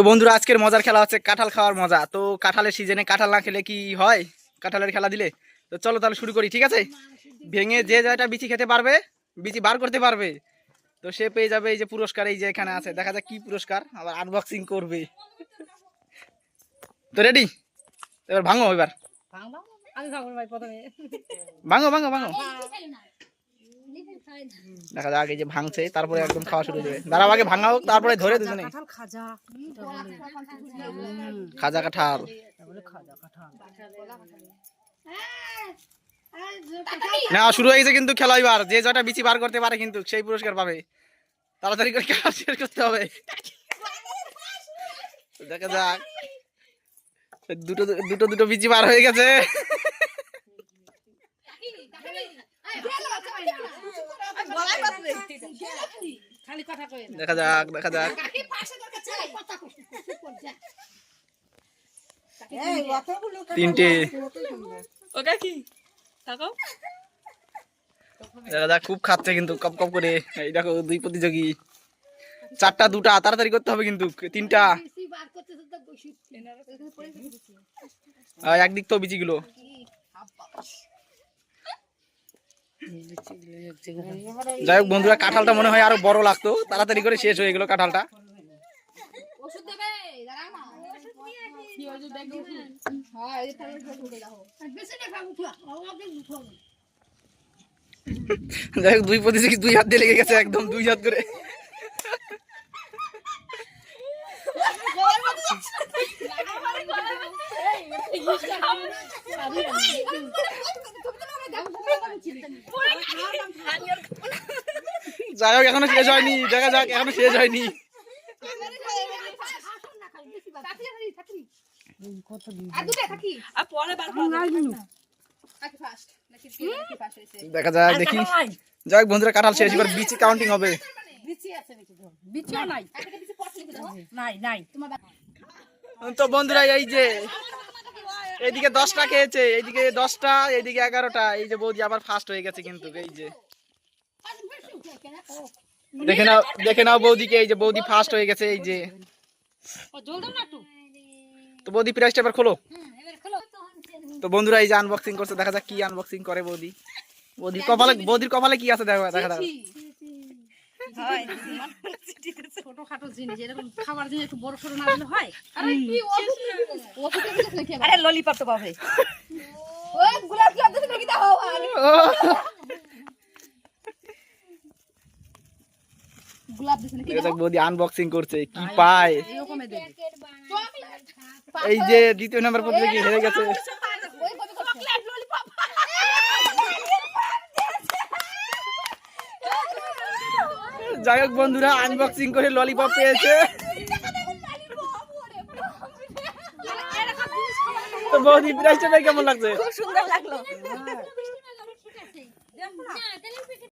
তো বন্ধুরা আজকের মজার খেলা হচ্ছে কাঁঠাল খাওয়ার মজা। তো কাঁঠালের সিজনে কাঁঠাল না খেলে কি হয়? কাঁঠালের খেলা দিলে? তো চলো তাহলে শুরু করি ঠিক আছে? ভেঙে যে যেটা বিচি খেতে পারবে বিচি বার করতে পারবে তো সে পেয়ে যাবে এই যে পুরস্কার এই যে এখানে আছে। দেখা যাক কি পুরস্কার আবার আনবক্সিং করবে। তো রেডি এবার ভাঙো এবার। ভাঙো ভাঙো ভাঙো। দেখা যাক এই যে ভাঙছে তারপরে একদম খাওয়া শুরু হয়ে যাবে দাঁড়াও আগে ভাঙাও তারপরে ধরে দুজনে খাজা খাজা কাঁঠাল। না শুরু হয়ে গেছে কিন্তু খেলা এবার। যে জটা বিচি বার করতে পারে কিন্তু সেই পুরস্কার পাবে। তাড়াতাড়ি করে খেলা শেষ করতে হবে। দেখা যাক। দুটো দুটো দুটো বিচি বার হয়ে গেছে। দেখা যাক দেখা যাক। তিনটে। ওটা কি? তাকাও। দেখা যাক খুব খাচ্ছে কিন্তু কপ কপ করে। এই দেখো দুই প্রতিযোগী। চারটা দুটা তাড়াতাড়ি করতে হবে কিন্তু তিনটা। একদিক তো বিচিগুলো যাই হোক বন্ধুরা কাঁঠালটা মনে হয় আরও বড় লাগতো তাড়াতাড়ি করে শেষ হয়ে গেল কাঁঠালটা যাই হোক দুই প্রতিযোগী দুই হাত দিয়ে লেগে গেছে একদম দুই হাত করে যাই হোক এখনও শেষ হয়নি। দেখা যাক এখনও শেষ হয়নি। দেখা যাক দেখি। যাই হোক বন্ধুরা কাঁঠাল শেষ এবার বিচি কাউন্টিং হবে। বিচিও নাই। নাই নাই। তো বন্ধুরা এই যে এইদিকে দশটা খেয়েছে এইদিকে দশটা এইদিকে এগারোটা। এই যে বৌদি আবার ফার্স্ট হয়ে গেছে কিন্তু এই যে। দেখে নাও দেখে নাও বৌদিকে এই যে বৌদি ফার্স্ট হয়ে গেছে এই যে। জল দাও না একটু তো বৌদি প্রাইসটা এবার খোলো। তো বন্ধুরা এই যে আনবক্সিং করছে দেখা যাক কি আনবক্সিং করে বৌদি। বৌদির কপালে বৌদির কপালে কি আছে দেখা দেখা যাক। ছোটখাটো জিনিস এরকম খাবার জিনিস একটু বড় সড়ো না হয়। আরে ললিপপ তো পাবে ও, দেখা যাক বৌদি আনবক্সিং করছে কি পায়? এরকমই এই যে দ্বিতীয় নম্বর প্রতিযোগী হেরে গেছে? যাই হোক বন্ধুরা আনবক্সিং করে ললিপপ পেয়েছে। তো বৌদি প্রাইসটা পেয়ে কেমন লাগছে? সুন্দর লাগল।